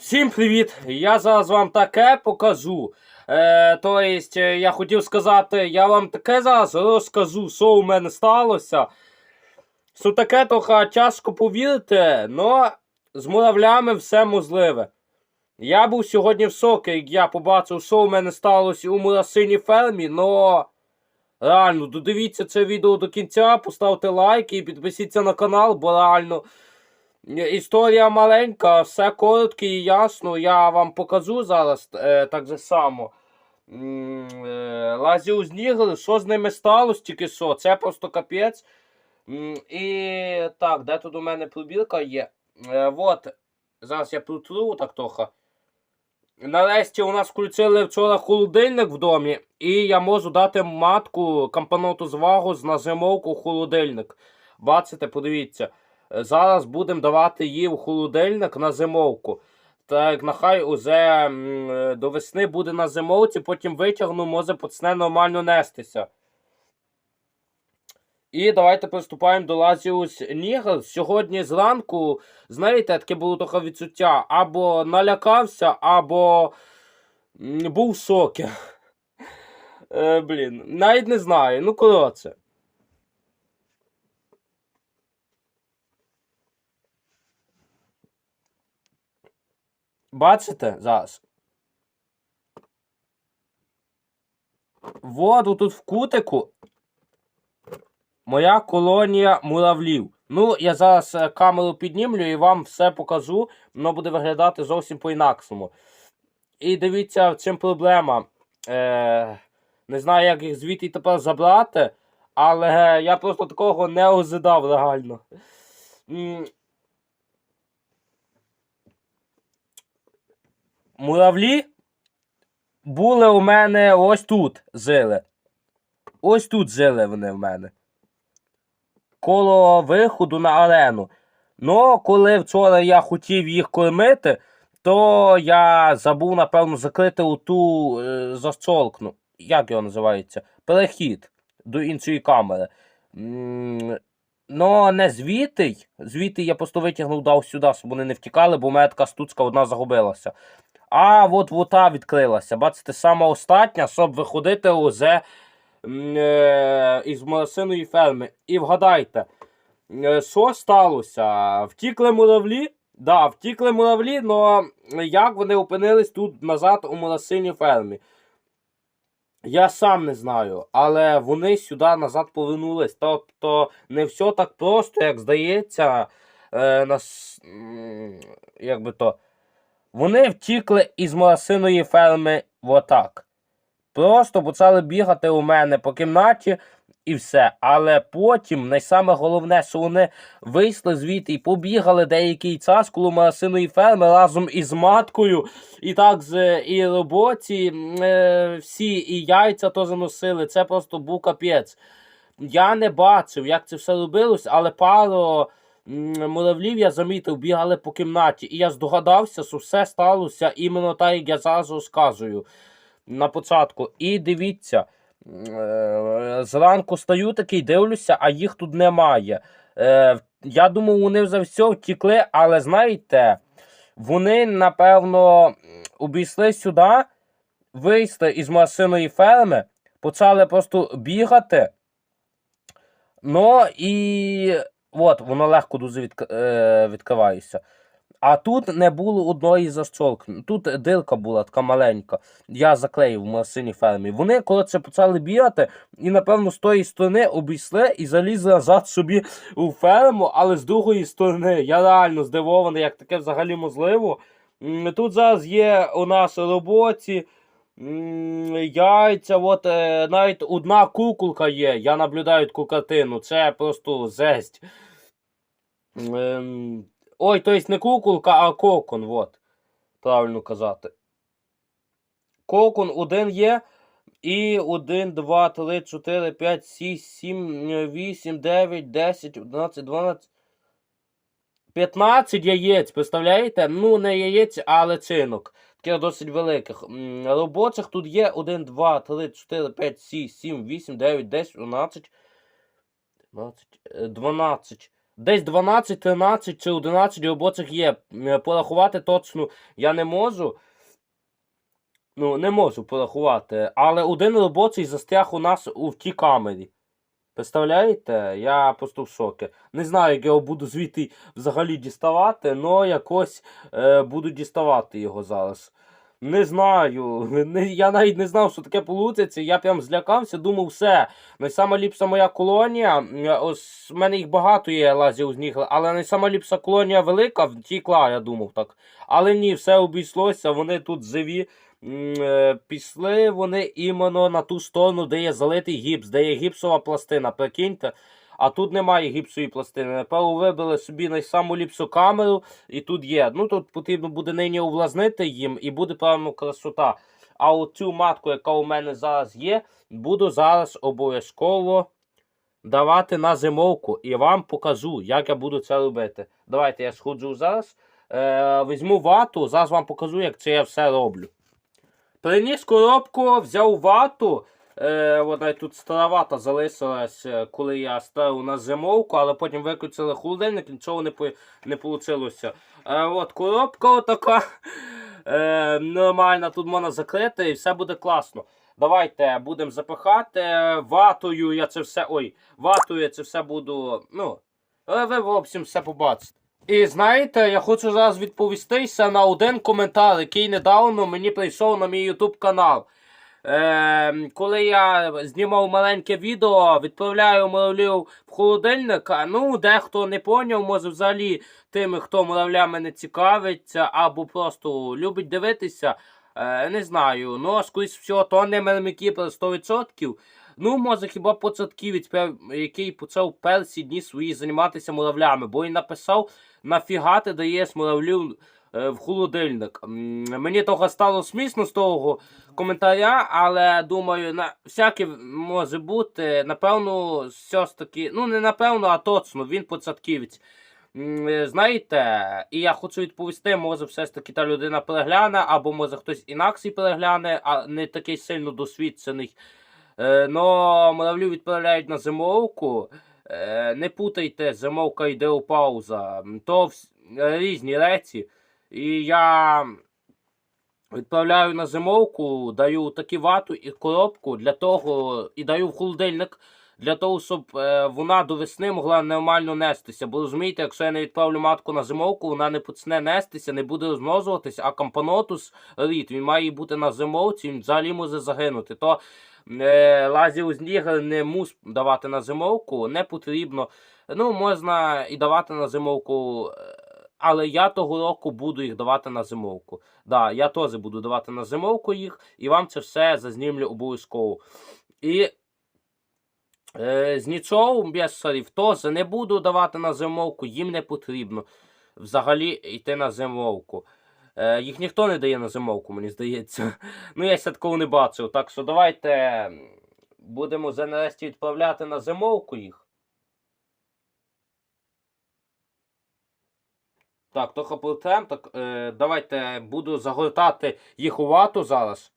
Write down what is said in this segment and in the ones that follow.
Всім привіт! Я зараз вам таке покажу. Е, то есть, е, я хотів сказати, я вам таке зараз розкажу, що у мене сталося. Що таке трохи тяжко повірити, но з муравлями все можливе. Я був сьогодні в соки, як я побачив, що у мене сталося у мурасиній фермі, но реально, додивіться це відео до кінця, поставте лайк і підпишіться на канал, бо реально. Історія маленька, все коротко і ясно. Я вам покажу зараз е, так же само. Е, Лазіус що з ними сталося, тільки що. Це просто капець. І так, де тут у мене пробірка є? Е, от, зараз я протру так трохи. Нарешті у нас включили вчора холодильник в домі, і я можу дати матку компоненту звагу на зимовку холодильник. Бачите, подивіться. Зараз будемо давати її в холодильник на зимовку. Так, нехай уже до весни буде на зимовці, потім витягну, може почне нормально нестися. І давайте приступаємо до Лазіус Нігл. Сьогодні зранку, знаєте, таке було трохи відчуття. Або налякався, або був в шокі. Е, блін, навіть не знаю. Ну, коротше. Бачите зараз? Воду тут в кутику. Моя колонія муравлів. Ну, я зараз е, камеру піднімлю і вам все покажу. Воно буде виглядати зовсім по-інакшому. І дивіться, в чим проблема. Е, не знаю, як їх звідти тепер забрати, але я просто такого не ожидав реально. Муравлі були у мене ось тут жили. Ось тут жили вони в мене. Коло виходу на арену. Ну, коли вчора я хотів їх кормити, то я забув, напевно, закрити оту е, защолкну. Як його називається? Перехід до іншої камери. М, Ну, не звідти. Звідти я просто витягнув, дав сюди, щоб вони не втікали, бо мене така стуцька одна загубилася. А от вота відкрилася. Бачите, сама остання, щоб виходити уже е, із моросиної ферми. І вгадайте, е, що сталося? Втікли муравлі? Да, втікли муравлі, але як вони опинились тут назад у моросиній фермі? Я сам не знаю, але вони сюди назад повернулись. Тобто не все так просто, як здається. Е, нас, як би то. Вони втікли із моросиної ферми отак. Просто почали бігати у мене по кімнаті і все. Але потім, найсаме головне, що вони вийшли звідти і побігали деякий час коло моросиної ферми разом із маткою. І так з і роботі е, всі, і яйця теж носили. Це просто був капець. Я не бачив, як це все робилось, але пару муравлів я замітив, бігали по кімнаті. І я здогадався, що все сталося іменно так, як я зараз розказую на початку. І дивіться, зранку стаю такий, дивлюся, а їх тут немає. Е, Я думав, вони вже все втікли, але знаєте, вони, напевно, обійшли сюди, вийшли із масиної ферми, почали просто бігати. Ну і от, воно легко дуже е, відкривається. А тут не було одної защолк. Тут дирка була така маленька. Я заклеїв в масині фермі. Вони, коли це почали бігати, і, напевно, з тої сторони обійшли і залізли назад собі у ферму, але з другої сторони. Я реально здивований, як таке взагалі можливо. Тут зараз є у нас роботі. Яйця, от е, навіть одна куколка є. Я наблюдаю таку картину. Це просто зесть. Ой, то есть не куколка, а кокон, вот. Правильно казати. Кокон один є. І 1, 2, 3, 4, 5, 6, 7, 8, 9, 10, 11, 12. 15 яєць, представляєте? Ну, не яєць, а личинок. Таких досить великих. Робочих тут є 1, 2, 3, 4, 5, 6, 7, 8, 9, 10, 11, 12, е, 12. Десь 12, 13 чи 11 робочих є. Е, Порахувати точно я не можу. Ну, не можу порахувати. Але один робочий застряг у нас у тій камері. Представляєте? Я просто в шокі. Не знаю, як його буду звідти взагалі діставати, але якось е, буду діставати його зараз. Не знаю. Не, я навіть не знав, що таке получиться. Я прям злякався, думав, все. Найсама ліпша моя колонія. Ось в мене їх багато є лазів з але найсама ліпша колонія велика втікла, я думав так. Але ні, все обійшлося, вони тут живі. Е, Пішли вони іменно на ту сторону, де є залитий гіпс, де є гіпсова пластина, прикиньте. А тут немає гіпсової пластини. Напевно, вибили собі найсаму ліпшу камеру, і тут є. Ну тут потрібно буде нині увлазнити їм, і буде певно красота. А оцю матку, яка у мене зараз є, буду зараз обов'язково давати на зимовку. І вам покажу, як я буду це робити. Давайте я сходжу зараз. Е, візьму вату, зараз вам покажу, як це я все роблю. Приніс коробку, взяв вату. Е, вона тут стара залишилась, е, коли я ставив на зимовку, але потім виключили холодильник, нічого не, не вийшло. Е, от коробка отака. Е, нормальна, тут можна закрити і все буде класно. Давайте будемо запихати ватою. Я це все. Ой, ватою я це все буду. Ну, але ви, в общем, все побачите. І знаєте, я хочу зараз відповістися на один коментар, який недавно мені прийшов на мій YouTube канал. Е, коли я знімав маленьке відео, відправляю муравлів в холодильник. Ну, дехто не поняв, може взагалі тими, хто муравлями не цікавиться, або просто любить дивитися. Е, не знаю. Ну, скоріш всього, то не мельмикіпер 100%. Ну, може, хіба початківець, пер- який почав перші дні свої займатися муравлями, бо він написав, нафіга ти даєш муравлів в холодильник. Мені трохи стало смішно з того коментаря, але думаю, на всяке може бути. Напевно, все ж таки, ну не напевно, а точно, він початківець. Е, Знаєте, і я хочу відповісти, може, все ж таки та людина перегляне, або може хтось інакший перегляне, а не такий сильно досвідчений. Е, но муравлю відправляють на зимовку. Е, не путайте, зимовка йде у пауза. То різні речі. І я відправляю на зимовку, даю таку вату і коробку для того, і даю в холодильник для того, щоб е, вона до весни могла нормально нестися. Бо розумієте, якщо я не відправлю матку на зимовку, вона не почне нестися, не буде розмножуватися, а кампанотус рід, він має бути на зимовці, він взагалі може загинути. То е, лазів з ніг не мус давати на зимовку, не потрібно. Ну, можна і давати на зимовку. Але я того року буду їх давати на зимовку. Да, я теж буду давати на зимовку їх, і вам це все зазнімлю обов'язково. І е, з нічого без теж не буду давати на зимовку, їм не потрібно взагалі йти на зимовку. Е, їх ніхто не дає на зимовку, мені здається. Ну, я ще такого не бачив. Так що давайте будемо за нарешті відправляти на зимовку їх. Так, то плетем. Так, е, давайте буду загортати їх у вату зараз.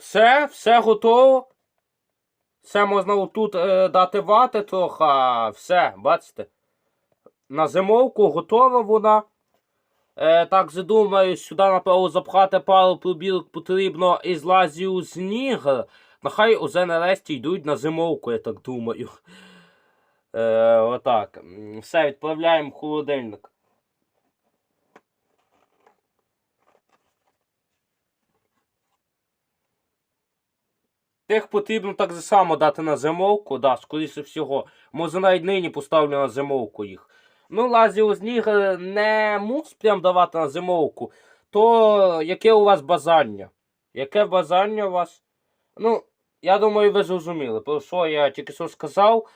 Все, все готово. Все можна отут е, дати вати трохи. Все, бачите. На зимовку готова вона. Е, так задумаю, сюди, напевно, запхати пару пробірок потрібно із лазів сніг. Нехай уже нарешті йдуть на зимовку, я так думаю. Е, отак. Все, відправляємо в холодильник. Тих потрібно так само дати на зимовку, да, скоріше всього. Може навіть нині поставлю на зимовку їх. Ну, лазі у них не мус прям давати на зимовку, то яке у вас бажання? Яке бажання у вас? Ну, я думаю, ви зрозуміли, про що я тільки що сказав.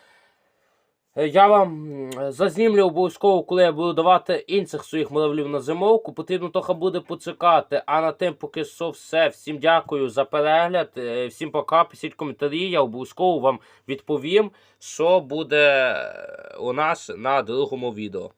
Е, Я вам зазнімлю обов'язково, коли я буду давати інших своїх муравлів на зимовку. Потрібно трохи буде почекати. А на тим поки що все. Всім дякую за перегляд. Е, Всім пока. Пишіть коментарі. Я обов'язково вам відповім, що буде у нас на другому відео.